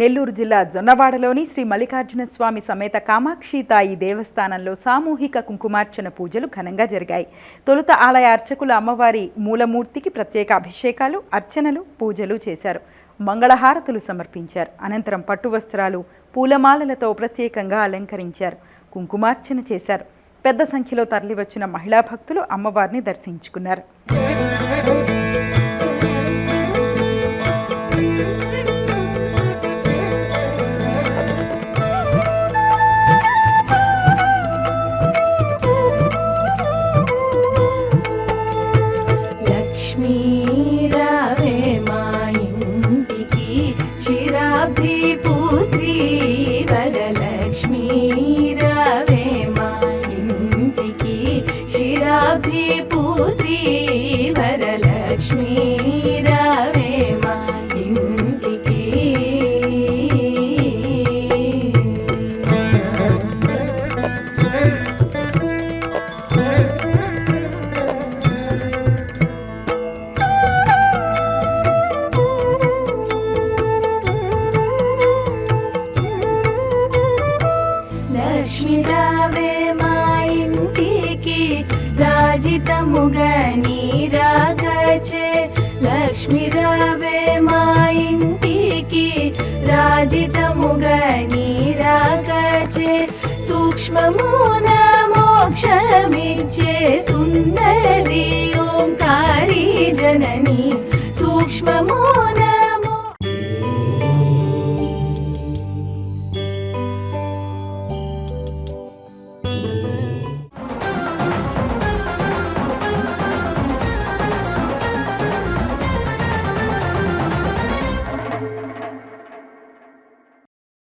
నెల్లూరు జిల్లా జొన్నవాడలోని శ్రీ మల్లికార్జున స్వామి సమేత కామాక్షి తాయి దేవస్థానంలో సామూహిక కుంకుమార్చన పూజలు ఘనంగా జరిగాయి. తొలుత ఆలయ అర్చకులు అమ్మవారి మూలమూర్తికి ప్రత్యేక అభిషేకాలు అర్చనలు పూజలు చేశారు. మంగళహారతులు సమర్పించారు. అనంతరం పట్టు వస్త్రాలు పూలమాలలతో ప్రత్యేకంగా అలంకరించారు. కుంకుమార్చన చేశారు. పెద్ద సంఖ్యలో తరలివచ్చిన మహిళా భక్తులు అమ్మవారిని దర్శించుకున్నారు. ಸ್ತೋತ್ರೇ రాజితముగా నీరాగచే లక్ష్మి రావే మా ఇంటికి రాజితముగా నీరాగచే సూక్ష్మమున